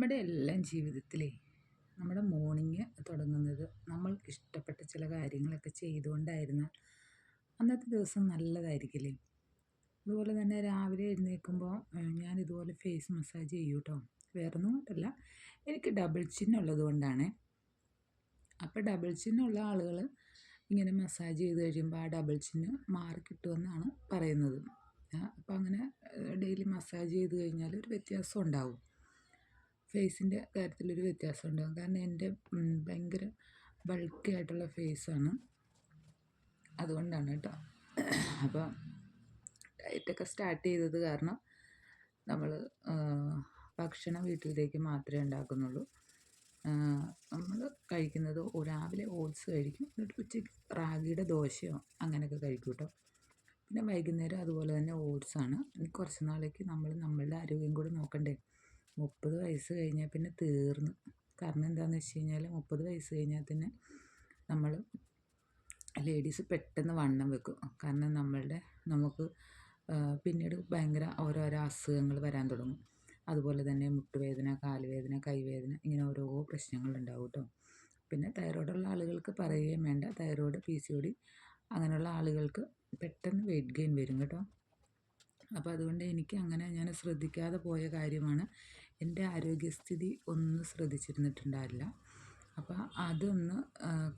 നമ്മുടെ എല്ലാം ജീവിതത്തിലേ നമ്മുടെ മോർണിംഗ് തുടങ്ങുന്നത് നമ്മൾക്ക് ഇഷ്ടപ്പെട്ട ചില കാര്യങ്ങളൊക്കെ ചെയ്തുകൊണ്ടായിരുന്നാൽ അന്നത്തെ ദിവസം നല്ലതായിരിക്കില്ലേ? അതുപോലെ തന്നെ രാവിലെ എഴുന്നേൽക്കുമ്പോൾ ഞാൻ ഇതുപോലെ ഫേസ് മസാജ് ചെയ്യും കേട്ടോ വേറെ ഒന്നും കൊണ്ടല്ല എനിക്ക് ഡബിൾ ചിൻ ഉള്ളത് കൊണ്ടാണ്. അപ്പോൾ ഡബിൾ ചിന്നുള്ള ആളുകൾ ഇങ്ങനെ മസാജ് ചെയ്ത് കഴിയുമ്പോൾ ആ ഡബിൾ ചിന്ന് മാറി കിട്ടുമെന്നാണ് പറയുന്നത്. അപ്പോൾ അങ്ങനെ ഡെയിലി മസാജ് ചെയ്ത് കഴിഞ്ഞാൽ ഒരു വ്യത്യാസം ഉണ്ടാവും. ഫേസിന്റെ കാര്യത്തിലൊരു വ്യത്യാസം ഉണ്ടാകും കാരണം എന്റെ ഭയങ്കര ബൾക്കി ആയിട്ടുള്ള ഫേസാണ് അതുകൊണ്ടാണ് കേട്ടോ. അപ്പോൾ ഡയറ്റൊക്കെ സ്റ്റാർട്ട് ചെയ്തത് കാരണം നമ്മൾ ഭക്ഷണം വീട്ടിലേക്ക് മാത്രമേ ഉണ്ടാക്കുന്നുള്ളൂ. നമ്മൾ കഴിക്കുന്നത് രാവിലെ ഓട്സ് കഴിക്കും. എന്നിട്ട് ഉച്ചയ്ക്ക് റാഗിയുടെ ദോശയോ അങ്ങനെയൊക്കെ കഴിക്കും കേട്ടോ. പിന്നെ വൈകുന്നേരം അതുപോലെ തന്നെ ഓട്സാണ്. കുറച്ച് നാളേക്ക് നമ്മൾ നമ്മളുടെ ആരോഗ്യം കൂടി നോക്കണ്ടേ? മുപ്പത് വയസ്സ് കഴിഞ്ഞാൽ പിന്നെ തീർന്നു. കാരണം എന്താണെന്ന് വെച്ച് കഴിഞ്ഞാൽ മുപ്പത് വയസ്സ് കഴിഞ്ഞാൽ തന്നെ നമ്മൾ ലേഡീസ് പെട്ടെന്ന് വണ്ണം വെക്കും. കാരണം നമ്മളുടെ നമുക്ക് പിന്നീട് ഭയങ്കര ഓരോരോ അസുഖങ്ങൾ വരാൻ തുടങ്ങും. അതുപോലെ തന്നെ മുട്ടുവേദന കാലുവേദന കൈവേദന ഇങ്ങനെ ഓരോ പ്രശ്നങ്ങളുണ്ടാവും കേട്ടോ പിന്നെ തൈറോയ്ഡുള്ള ആളുകൾക്ക് പറയുകയും വേണ്ട. Thyroid P C O D അങ്ങനെയുള്ള ആളുകൾക്ക് പെട്ടെന്ന് വെയിറ്റ് ഗെയിൻ വരും കേട്ടോ. അപ്പോൾ അതുകൊണ്ട് എനിക്ക് അങ്ങനെ ഞാൻ ശ്രദ്ധിക്കാതെ പോയ കാര്യമാണ്. എന്റെ ആരോഗ്യസ്ഥിതി ഒന്നും ശ്രദ്ധിച്ചിരുന്നിട്ടുണ്ടാവില്ല. അപ്പോൾ അതൊന്ന്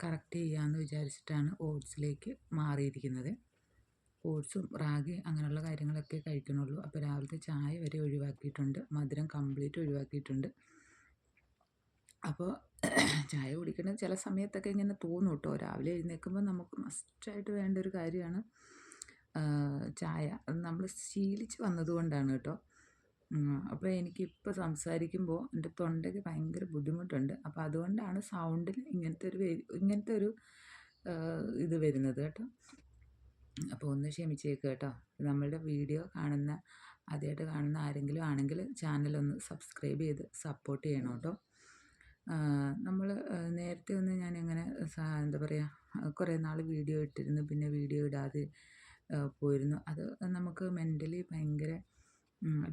കറക്റ്റ് ചെയ്യാമെന്ന് വിചാരിച്ചിട്ടാണ് ഓട്സിലേക്ക് മാറിയിരിക്കുന്നത്. ഓട്സും റാഗി അങ്ങനെയുള്ള കാര്യങ്ങളൊക്കെ കഴിക്കണുള്ളൂ. അപ്പോൾ രാവിലത്തെ ചായ വരെ ഒഴിവാക്കിയിട്ടുണ്ട്. മധുരം കംപ്ലീറ്റ് ഒഴിവാക്കിയിട്ടുണ്ട്. അപ്പോൾ ചായ കുടിക്കണം ചില സമയത്തൊക്കെ ഇങ്ങനെ തോന്നും കേട്ടോ. രാവിലെ എഴുന്നേൽക്കുമ്പോൾ നമുക്ക് മസ്റ്റായിട്ട് വേണ്ട ഒരു കാര്യമാണ്. ചായ. അത് നമ്മൾ ശീലിച്ച് വന്നതുകൊണ്ടാണ് കേട്ടോ. അപ്പോൾ എനിക്കിപ്പോൾ സംസാരിക്കുമ്പോൾ എന്റെ തൊണ്ടയ്ക്ക് ഭയങ്കര ബുദ്ധിമുട്ടുണ്ട്. അപ്പോൾ അതുകൊണ്ടാണ് സൗണ്ടിൽ ഇങ്ങനത്തെ ഒരു ഇങ്ങനത്തെ ഒരു ഇത് വരുന്നത് കേട്ടോ. അപ്പോൾ ഒന്ന് ക്ഷമിച്ചേക്ക് കേട്ടോ. നമ്മളുടെ വീഡിയോ കാണുന്ന ആദ്യമായിട്ട് കാണുന്ന ആരെങ്കിലും ആണെങ്കിൽ ചാനലൊന്ന് സബ്സ്ക്രൈബ് ചെയ്ത് സപ്പോർട്ട് ചെയ്യണം കേട്ടോ. നമ്മൾ നേരത്തെ ഒന്ന് ഞാൻ എങ്ങനെ എന്താ പറയുക കുറേ നാൾ വീഡിയോ ഇട്ടിരുന്നു. പിന്നെ വീഡിയോ ഇടാതെ പോയിരുന്നു. അത് നമുക്ക് മെന്റലി ഭയങ്കര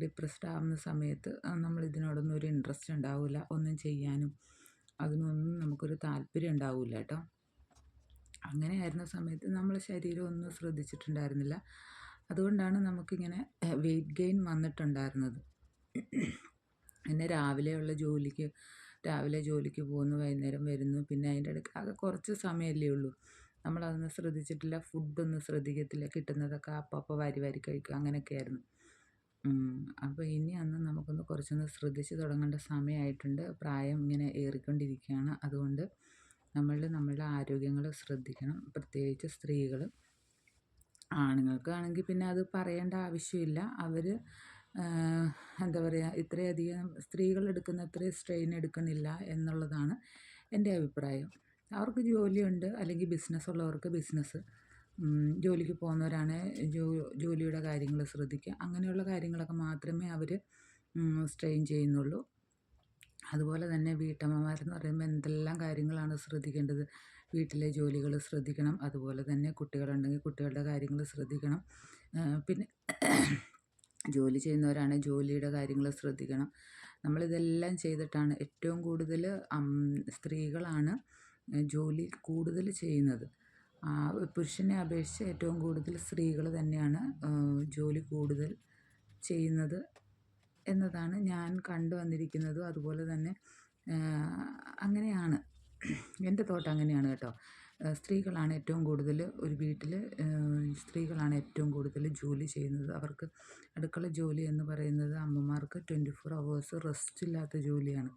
ഡിപ്രസ്ഡ് ആവുന്ന സമയത്ത് നമ്മൾ ഇതിനോടൊന്നും ഒരു ഇൻട്രസ്റ്റ് ഉണ്ടാവില്ല ഒന്നും ചെയ്യാനും അതിനൊന്നും നമുക്കൊരു താല്പര്യം ഉണ്ടാവില്ല കേട്ടോ. അങ്ങനെ ആയിരുന്ന സമയത്ത് നമ്മൾ ശരീരം ഒന്നും ശ്രദ്ധിച്ചിട്ടുണ്ടായിരുന്നില്ല. അതുകൊണ്ടാണ് നമുക്കിങ്ങനെ വെയിറ്റ് ഗെയിൻ വന്നിട്ടുണ്ടായിരുന്നത്. പിന്നെ രാവിലെയുള്ള ജോലിക്ക് രാവിലെ ജോലിക്ക് പോകുന്നു വൈകുന്നേരം വരുന്നു പിന്നെ അതിന്റെ ഇടയ്ക്ക് ആകെ കുറച്ച് സമയമല്ലേ ഉള്ളൂ. നമ്മളതൊന്നും ശ്രദ്ധിച്ചിട്ടില്ല ഫുഡൊന്നും ശ്രദ്ധിക്കത്തില്ല കിട്ടുന്നതൊക്കെ അപ്പം വാരി വാരി കഴിക്കുക അങ്ങനെയൊക്കെയായിരുന്നു. അപ്പോൾ ഇനി അന്ന് നമുക്കൊന്ന് കുറച്ചൊന്ന് ശ്രദ്ധിച്ച് തുടങ്ങേണ്ട സമയമായിട്ടുണ്ട് പ്രായം ഇങ്ങനെ ഏറിക്കൊണ്ടിരിക്കുകയാണ്. അതുകൊണ്ട് നമ്മൾ നമ്മളുടെ ആരോഗ്യങ്ങൾ ശ്രദ്ധിക്കണം. പ്രത്യേകിച്ച് സ്ത്രീകൾ ആണുങ്ങൾക്കാണെങ്കിൽ പിന്നെ അത് പറയേണ്ട ആവശ്യമില്ല. അവർ എന്താ പറയുക ഇത്രയധികം സ്ത്രീകൾ എടുക്കുന്ന അത്രയും സ്ട്രെയിൻ എടുക്കുന്നില്ല എന്നുള്ളതാണ് എന്റെ അഭിപ്രായം. അവർക്ക് ജോലിയുണ്ട് അല്ലെങ്കിൽ ബിസിനസ് ഉള്ളവർക്ക് ബിസിനസ് ജോലിക്ക് പോകുന്നവരാണ് ജോ ജോലിയുടെ കാര്യങ്ങൾ ശ്രദ്ധിക്കുക. അങ്ങനെയുള്ള കാര്യങ്ങളൊക്കെ മാത്രമേ അവർ സ്ട്രെയിൻ ചെയ്യുന്നുള്ളൂ. അതുപോലെ തന്നെ വീട്ടമ്മമാരെന്ന് പറയുമ്പോൾ എന്തെല്ലാം കാര്യങ്ങളാണ് ശ്രദ്ധിക്കേണ്ടത്? വീട്ടിലെ ജോലികൾ ശ്രദ്ധിക്കണം. അതുപോലെ തന്നെ കുട്ടികളുണ്ടെങ്കിൽ കുട്ടികളുടെ കാര്യങ്ങൾ ശ്രദ്ധിക്കണം. പിന്നെ ജോലി ചെയ്യുന്നവരാണ് ജോലിയുടെ കാര്യങ്ങൾ ശ്രദ്ധിക്കണം. നമ്മളിതെല്ലാം ചെയ്തിട്ടാണ് ഏറ്റവും കൂടുതൽ സ്ത്രീകളാണ് ജോലി കൂടുതൽ ചെയ്യുന്നത്. പുരുഷനെ അപേക്ഷിച്ച് ഏറ്റവും കൂടുതൽ സ്ത്രീകൾ തന്നെയാണ് ജോലി കൂടുതൽ ചെയ്യുന്നത് എന്നതാണ് ഞാൻ കണ്ടു വന്നിരിക്കുന്നതും. അതുപോലെ തന്നെ അങ്ങനെയാണ്. എന്റെ തോട്ടം അങ്ങനെയാണ് കേട്ടോ. സ്ത്രീകളാണ് ഏറ്റവും കൂടുതൽ ഒരു വീട്ടിൽ സ്ത്രീകളാണ് ഏറ്റവും കൂടുതൽ ജോലി ചെയ്യുന്നത്. അവർക്ക് അടുക്കള ജോലി എന്ന് പറയുന്നത് അമ്മമാർക്ക് ട്വന്റി ഫോർ അവേഴ്സ് റെസ്റ്റ് ഇല്ലാത്ത ജോലിയാണ്.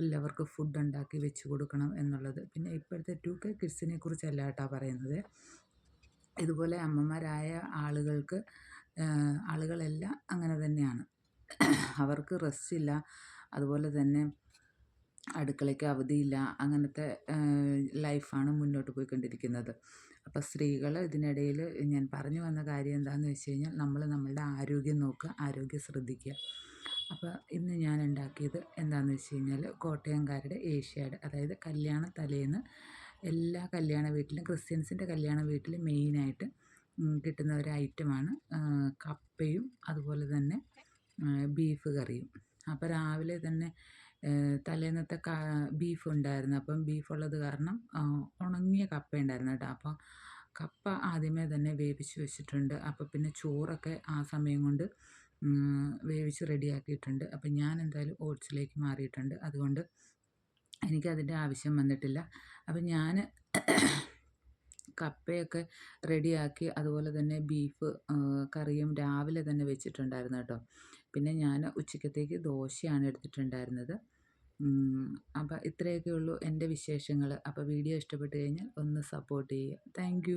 എല്ലാവർക്കും ഫുഡ് ഉണ്ടാക്കി വെച്ച് കൊടുക്കണം എന്നുള്ളത്. പിന്നെ ഇപ്പോഴത്തെ ടു കെ കിഡ്സിനെ കുറിച്ചല്ല കേട്ടോ പറയുന്നത്. ഇതുപോലെ അമ്മമാരായ ആളുകൾക്ക് ആളുകളെല്ലാം അങ്ങനെ തന്നെയാണ്. അവർക്ക് റെസ്റ്റ് ഇല്ല. അതുപോലെ തന്നെ അടുക്കളയ്ക്ക് അവധിയില്ല അങ്ങനത്തെ ലൈഫാണ് മുന്നോട്ട് പോയിക്കൊണ്ടിരിക്കുന്നത്. അപ്പോൾ സ്ത്രീകൾ ഇതിനിടയിൽ ഞാൻ പറഞ്ഞു വന്ന കാര്യം എന്താണെന്ന് വെച്ച് കഴിഞ്ഞാൽ നമ്മൾ നമ്മളുടെ ആരോഗ്യം നോക്കുക ആരോഗ്യം ശ്രദ്ധിക്കുക. അപ്പോൾ ഇന്ന് ഞാൻ ഉണ്ടാക്കിയത് എന്താണെന്ന് വെച്ച് കഴിഞ്ഞാൽ കോട്ടയംകാരുടെ ഏഷ്യാഡ് അതായത് കല്യാണ തലേന്ന് എല്ലാ കല്യാണ വീട്ടിലും ക്രിസ്ത്യൻസിന്റെ കല്യാണ വീട്ടിൽ മെയിനായിട്ട് കിട്ടുന്ന ഒരു ഐറ്റമാണ് കപ്പയും അതുപോലെ തന്നെ ബീഫ് കറിയും. അപ്പോൾ രാവിലെ തന്നെ തലേന്നത്തെ ബീഫ് ഉണ്ടായിരുന്നു. അപ്പം ബീഫുള്ളത് കാരണം ഉണങ്ങിയ കപ്പ ഉണ്ടായിരുന്നു കേട്ടോ. അപ്പോൾ കപ്പ ആദ്യമേ തന്നെ വേവിച്ച് വെച്ചിട്ടുണ്ട്. അപ്പോൾ പിന്നെ ചോറൊക്കെ ആ സമയം കൊണ്ട് വേവിച്ച് റെഡിയാക്കിയിട്ടുണ്ട്. അപ്പം ഞാൻ എന്തായാലും ഓട്സിലേക്ക് മാറിയിട്ടുണ്ട്. അതുകൊണ്ട് എനിക്കതിന്റെ ആവശ്യം വന്നിട്ടില്ല. അപ്പം ഞാൻ കപ്പയൊക്കെ റെഡിയാക്കി അതുപോലെ തന്നെ ബീഫ് കറിയും രാവിലെ തന്നെ വെച്ചിട്ടുണ്ടായിരുന്നു കേട്ടോ. പിന്നെ ഞാൻ ഉച്ചക്കത്തേക്ക് ദോശയാണ് എടുത്തിട്ടുണ്ടായിരുന്നത്. അപ്പോൾ ഇത്രയൊക്കെ ഉള്ളൂ എന്റെ വിശേഷങ്ങൾ അപ്പോൾ വീഡിയോ ഇഷ്ടപ്പെട്ട് കഴിഞ്ഞാൽ ഒന്ന് സപ്പോർട്ട് ചെയ്യുക. താങ്ക്